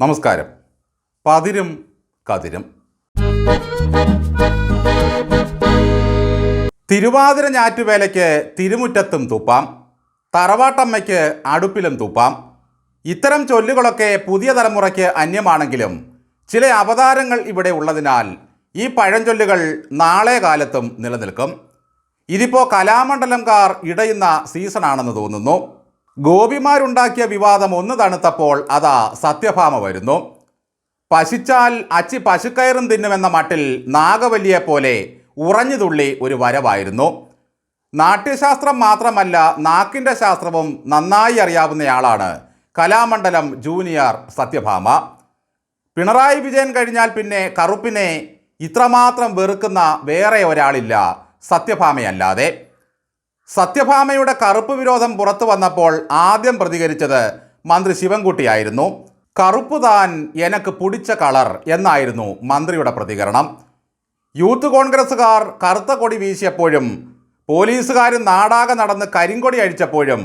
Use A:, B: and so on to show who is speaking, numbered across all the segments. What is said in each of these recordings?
A: നമസ്കാരം. പതിരും കതിരും. തിരുവാതിര ഞാറ്റുവേലയ്ക്ക് തിരുമുറ്റത്തും തുപ്പാം. തറവാട്ടമ്മയ്ക്ക് അടുപ്പിലും തുപ്പാം. ഇത്തരം ചൊല്ലുകളൊക്കെ പുതിയ തലമുറയ്ക്ക് അന്യമാണെങ്കിലും ചില അവതാരങ്ങൾ ഇവിടെ ഉള്ളതിനാൽ ഈ പഴഞ്ചൊല്ലുകൾ നാളെ കാലത്തും നിലനിൽക്കും. ഇതിപ്പോൾ കലാമണ്ഡലംകാർ ഇടയുന്ന സീസണാണെന്ന് തോന്നുന്നു. ഗോപിമാരുണ്ടാക്കിയ വിവാദം ഒന്ന് തണുത്തപ്പോൾ അതാ സത്യഭാമ വരുന്നു. പശിച്ചാൽ അച്ചി പശുക്കയറും തിന്നുമെന്ന മട്ടിൽ നാഗവല്ലിയെ പോലെ ഉറഞ്ഞുതുള്ളി ഒരു വരവായിരുന്നു. നാട്യശാസ്ത്രം മാത്രമല്ല നാക്കിന്റെ ശാസ്ത്രവും നന്നായി അറിയാവുന്നയാളാണ് കലാമണ്ഡലം ജൂനിയർ സത്യഭാമ. പിണറായി വിജയൻ കഴിഞ്ഞാൽ പിന്നെ കറുപ്പിനെ ഇത്രമാത്രം വെറുക്കുന്ന വേറെ ഒരാളില്ല സത്യഭാമയല്ലാതെ. സത്യഭാമയുടെ കറുപ്പ് വിരോധം പുറത്തു വന്നപ്പോൾ ആദ്യം പ്രതികരിച്ചത് മന്ത്രി ശിവൻകുട്ടിയായിരുന്നു. കറുപ്പ് താൻ എനക്ക് പുടിച്ച കളർ എന്നായിരുന്നു മന്ത്രിയുടെ പ്രതികരണം. യൂത്ത് കോൺഗ്രസ്സുകാർ കറുത്ത കൊടി വീശിയപ്പോഴും പോലീസുകാർ നാടാകെ നടന്ന് കരിങ്കൊടി അഴിച്ചപ്പോഴും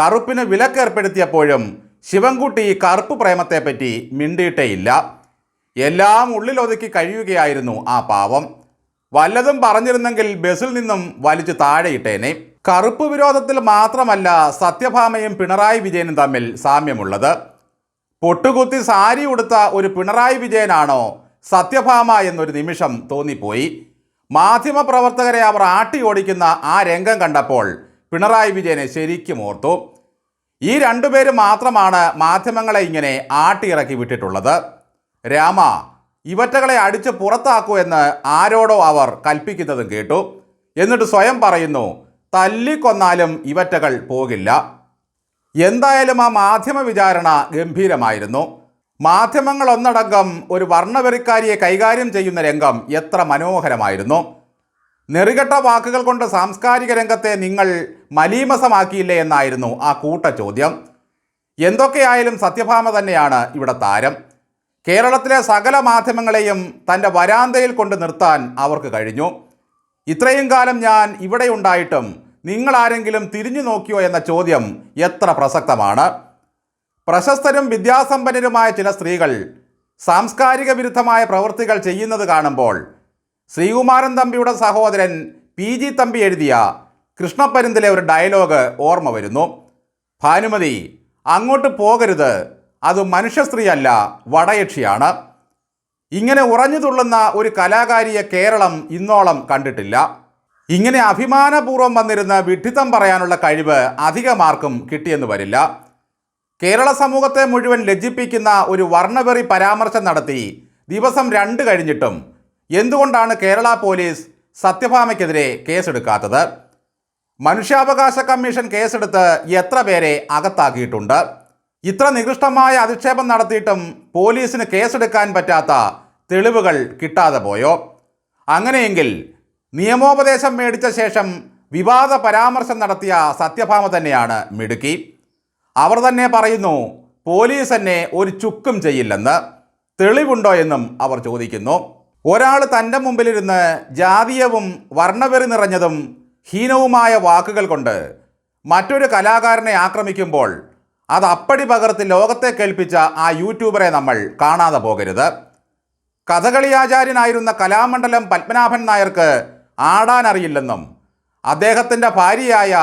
A: കറുപ്പിന് വിലക്കേർപ്പെടുത്തിയപ്പോഴും ശിവൻകുട്ടി കറുപ്പ് പ്രേമത്തെപ്പറ്റി മിണ്ടിയിട്ടേയില്ല. എല്ലാം ഉള്ളിലൊതുക്കി കഴിയുകയായിരുന്നു ആ പാവം. വല്ലതും പറഞ്ഞിരുന്നെങ്കിൽ ബസ്സിൽ നിന്നും വലിച്ചു താഴെയിട്ടേനെ. കറുപ്പ് വിരോധത്തിൽ മാത്രമല്ല സത്യഭാമയും പിണറായി വിജയനും തമ്മിൽ സാമ്യമുള്ളത്. പൊട്ടുകുത്തി സാരി ഉടുത്ത ഒരു പിണറായി വിജയനാണോ സത്യഭാമ എന്നൊരു നിമിഷം തോന്നിപ്പോയി. മാധ്യമപ്രവർത്തകരെ അവർ ആട്ടി ഓടിക്കുന്ന ആ രംഗം കണ്ടപ്പോൾ പിണറായി വിജയനെ ശരിക്കും ഓർത്തു. ഈ രണ്ടുപേരും മാത്രമാണ് മാധ്യമങ്ങളെ ഇങ്ങനെ ആട്ടിയിറക്കി വിട്ടിട്ടുള്ളത്. രാമ ഇവറ്റകളെ അടിച്ച് പുറത്താക്കൂ എന്ന് ആരോടോ അവർ കൽപ്പിക്കുന്നതും കേട്ടു. എന്നിട്ട് സ്വയം പറയുന്നു തല്ലിക്കൊന്നാലും ഇവറ്റകൾ പോകില്ല. എന്തായാലും ആ മാധ്യമ വിചാരണ ഗംഭീരമായിരുന്നു. മാധ്യമങ്ങൾ ഒന്നടങ്കം ഒരു വർണവെറിക്കാരിയെ കൈകാര്യം ചെയ്യുന്ന രംഗം എത്ര മനോഹരമായിരുന്നു. നെറികെട്ട വാക്കുകൾ കൊണ്ട് സാംസ്കാരിക രംഗത്തെ നിങ്ങൾ മലീമസമാക്കിയില്ലേ എന്നായിരുന്നു ആ കൂട്ട ചോദ്യം. എന്തൊക്കെയായാലും സത്യഭാമ തന്നെയാണ് ഇവിടെ താരം. കേരളത്തിലെ സകല മാധ്യമങ്ങളെയും തന്റെ വരാന്തയിൽ കൊണ്ട് നിർത്താൻ അവർക്ക് കഴിഞ്ഞു. ഇത്രയും കാലം ഞാൻ ഇവിടെ ഉണ്ടായിട്ടും നിങ്ങൾ ആരെങ്കിലും തിരിഞ്ഞു നോക്കിയോ എന്ന ചോദ്യം എത്ര പ്രസക്തമാണ്? പ്രശസ്തരും വിദ്യാസമ്പന്നരുമായ ചില സ്ത്രീകൾ സാംസ്കാരിക വിരുദ്ധമായ പ്രവൃത്തികൾ ചെയ്യുന്നത് കാണുമ്പോൾ ശ്രീകുമാരൻ തമ്പിയുടെ സഹോദരൻ പി ജി തമ്പി എഴുതിയ കൃഷ്ണപ്പരുന്തിലെ ഒരു ഡയലോഗ് ഓർമ്മ വരുന്നു. ഭാനുമതി അങ്ങോട്ട് പോകരുത്. അത് മനുഷ്യ സ്ത്രീയല്ല വടയക്ഷിയാണ്. ഇങ്ങനെ ഉറഞ്ഞു തുള്ളുന്ന ഒരു കലാകാരിയെ കേരളം ഇന്നോളം കണ്ടിട്ടില്ല. ഇങ്ങനെ അഭിമാനപൂർവം വന്നിരുന്ന വിഡ്ഢിത്തം പറയാനുള്ള കഴിവ് അധികമാർക്കും കിട്ടിയെന്ന് വരില്ല. കേരള സമൂഹത്തെ മുഴുവൻ ലജ്ജിപ്പിക്കുന്ന ഒരു വർണവെറി പരാമർശം നടത്തി ദിവസം രണ്ട് കഴിഞ്ഞിട്ടും എന്തുകൊണ്ടാണ് കേരള പോലീസ് സത്യഭാമയ്ക്കെതിരെ കേസെടുക്കാത്തത്? മനുഷ്യാവകാശ കമ്മീഷൻ കേസെടുത്ത് എത്ര പേരെ അകത്താക്കിയിട്ടുണ്ട്? ഇത്ര നികൃഷ്ടമായ അധിക്ഷേപം നടത്തിയിട്ടും പോലീസിന് കേസെടുക്കാൻ പറ്റാത്ത തെളിവുകൾ കിട്ടാതെ പോയോ? അങ്ങനെയെങ്കിൽ നിയമോപദേശം മേടിച്ച ശേഷം വിവാദ പരാമർശം നടത്തിയ സത്യഭാമ തന്നെയാണ് മിടുക്കി. അവർ തന്നെ പറയുന്നു പോലീസ് എന്നെ ഒരു ചുക്കും ചെയ്യില്ലെന്ന് തെളിവുണ്ടോ എന്നും അവർ ചോദിക്കുന്നു. ഒരാൾ തന്റെ മുമ്പിലിരുന്ന് ജാതീയവും വർണവെറി നിറഞ്ഞതും ഹീനവുമായ വാക്കുകൾ കൊണ്ട് മറ്റൊരു കലാകാരനെ ആക്രമിക്കുമ്പോൾ അത് അപ്പടി പകർത്തി ലോകത്തെ കേൾപ്പിച്ച ആ യൂട്യൂബറെ നമ്മൾ കാണാതെ പോകരുത്. കഥകളി ആചാര്യനായിരുന്ന കലാമണ്ഡലം പത്മനാഭൻ നായർക്ക് ആടാൻ അറിയില്ലെന്നും അദ്ദേഹത്തിന്റെ ഭാര്യയായ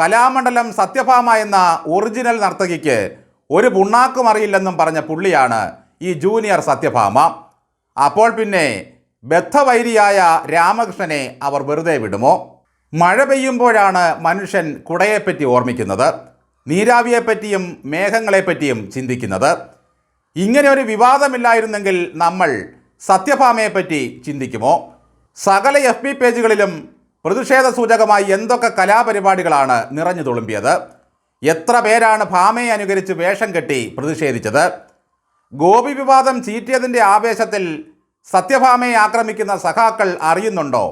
A: കലാമണ്ഡലം സത്യഭാമ എന്ന ഒറിജിനൽ നർത്തകിക്ക് ഒരു പുണ്ണാക്കും അറിയില്ലെന്നും പറഞ്ഞ പുള്ളിയാണ് ഈ ജൂനിയർ സത്യഭാമ. അപ്പോൾ പിന്നെ ബദ്ധവൈരിയായ രാമകൃഷ്ണനെ അവർ വെറുതെ വിടുമോ? മഴ പെയ്യുമ്പോഴാണ് മനുഷ്യൻ കുടയെപ്പറ്റി ഓർമ്മിക്കുന്നത് നീരാവിയെപ്പറ്റിയും മേഘങ്ങളെപ്പറ്റിയും ചിന്തിക്കുന്നത്. ഇങ്ങനെ ഒരു വിവാദമില്ലായിരുന്നെങ്കിൽ നമ്മൾ സത്യഭാമയെപ്പറ്റി ചിന്തിക്കുമോ? സകല എഫ് ബി പേജുകളിലും പ്രതിഷേധ സൂചകമായി എന്തൊക്കെ കലാപരിപാടികളാണ് നിറഞ്ഞു തുളുമ്പിയത്? എത്ര പേരാണ് ഭാമയെ അനുകരിച്ച് വേഷം കെട്ടി പ്രതിഷേധിച്ചത്? ഗോപി വിവാദം ചീറ്റിയതിന്റെ ആവേശത്തിൽ സത്യഭാമയെ ആക്രമിക്കുന്ന സഖാക്കൾ അറിയുന്നുണ്ടോ?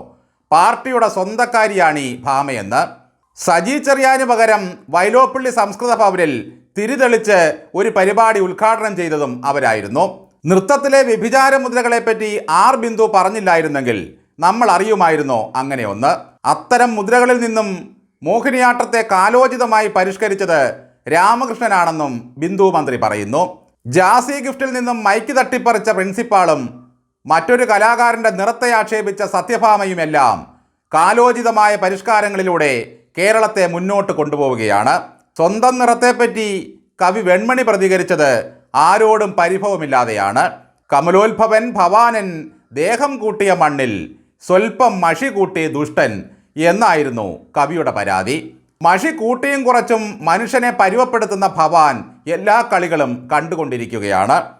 A: പാർട്ടിയുടെ സ്വന്തക്കാരിയാണ് ഈ ഭാമയെന്ന്. സജി ചെറിയാന് പകരം വൈലോപ്പള്ളി സംസ്കൃത ഭവനിൽ തിരിതെളിച്ച് ഒരു പരിപാടി ഉദ്ഘാടനം ചെയ്തതും അവരായിരുന്നു. നൃത്തത്തിലെ വ്യഭിചാര മുദ്രകളെപ്പറ്റി ആർ ബിന്ദു പറഞ്ഞില്ലായിരുന്നെങ്കിൽ നമ്മൾ അറിയുമായിരുന്നോ അങ്ങനെയൊന്ന് അത്തരം മുദ്രകളിൽ നിന്നും മോഹിനിയാട്ടത്തെ കാലോചിതമായി പരിഷ്കരിച്ചത് രാമകൃഷ്ണനാണെന്നും ബിന്ദു മന്ത്രി പറയുന്നു. ജാസി ഗിഫ്റ്റിൽ നിന്നും മൈക്ക് തട്ടിപ്പറിച്ച പ്രിൻസിപ്പാളും മറ്റൊരു കലാകാരന്റെ നിറത്തെ ആക്ഷേപിച്ച സത്യഭാമയുമെല്ലാം കാലോചിതമായ പരിഷ്കാരങ്ങളിലൂടെ കേരളത്തെ മുന്നോട്ട് കൊണ്ടുപോവുകയാണ്. സ്വന്തം നിറത്തെപ്പറ്റി കവി വെൺമണി പ്രതികരിച്ചത് ആരോടും പരിഭവമില്ലാതെയാണ്. കമലോത്ഭവൻ ഭവാനൻ ദേഹം കൂട്ടിയ മണ്ണിൽ സ്വൽപ്പം മഷി കൂട്ടി ദുഷ്ടൻ എന്നായിരുന്നു കവിയുടെ പരാതി. മഷി കൂട്ടിയും കുറച്ചും മനുഷ്യനെ പരുവപ്പെടുത്തുന്ന ഭവാൻ എല്ലാ കളികളും കണ്ടുകൊണ്ടിരിക്കുകയാണ്.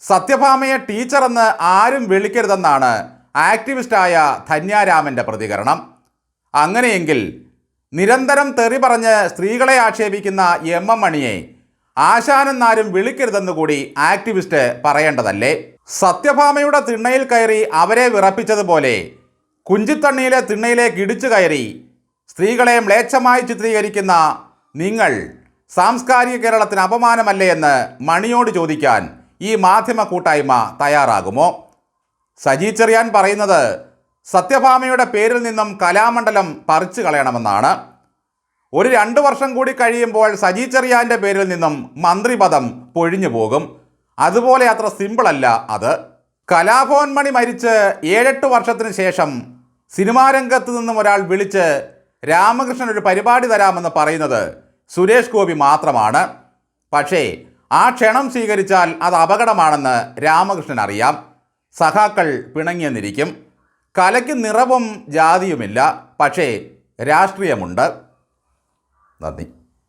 A: സത്യഭാമയെ ടീച്ചറെന്ന് ആരും വിളിക്കരുതെന്നാണ് ആക്ടിവിസ്റ്റായ ധന്യാരാമന്റെ പ്രതികരണം. അങ്ങനെയെങ്കിൽ നിരന്തരം തെറി പറഞ്ഞ് സ്ത്രീകളെ ആക്ഷേപിക്കുന്ന എം എം മണിയെ ആശാനെന്നാരും വിളിക്കരുതെന്ന് കൂടി ആക്ടിവിസ്റ്റ് പറയേണ്ടതല്ലേ? സത്യഭാമയുടെ തിണ്ണയിൽ കയറി അവരെ വിറപ്പിച്ചതുപോലെ കുഞ്ചിത്തണ്ണിയിലെ തിണ്ണയിലേക്ക് ഇടിച്ചു കയറി സ്ത്രീകളെ മ്ലേച്ഛമായി ചിത്രീകരിക്കുന്ന നിങ്ങൾ സാംസ്കാരിക കേരളത്തിന് അപമാനമല്ലേ എന്ന് മണിയോട് ചോദിക്കാൻ ഈ മാധ്യമ കൂട്ടായ്മ തയ്യാറാകുമോ? സജി ചെറിയാൻ പറയുന്നത് സത്യഭാമയുടെ പേരിൽ നിന്നും കലാമണ്ഡലം പറിച്ചു കളയണമെന്നാണ്. ഒരു രണ്ട് വർഷം കൂടി കഴിയുമ്പോൾ സജി ചെറിയാന്റെ പേരിൽ നിന്നും മന്ത്രിപദം പൊഴിഞ്ഞു പോകും. അതുപോലെ അത്ര സിമ്പിളല്ല അത്. കലാഭവൻ മണി മരിച്ച് ഏഴെട്ട് വർഷത്തിന് ശേഷം സിനിമാ രംഗത്ത് നിന്നും ഒരാൾ വിളിച്ച് രാമകൃഷ്ണൻ ഒരു പരിപാടി തരാമെന്ന് പറയുന്നത് സുരേഷ് ഗോപി മാത്രമാണ്. പക്ഷേ ആ ക്ഷണം സ്വീകരിച്ചാൽ അത് അപകടമാണെന്ന് രാമകൃഷ്ണൻ അറിയാം. സഖാക്കൾ പിണങ്ങിയെന്നിരിക്കും. കലയ്ക്ക് നിറവും ജാതിയുമില്ല. പക്ഷേ രാഷ്ട്രീയമുണ്ട്. നന്ദി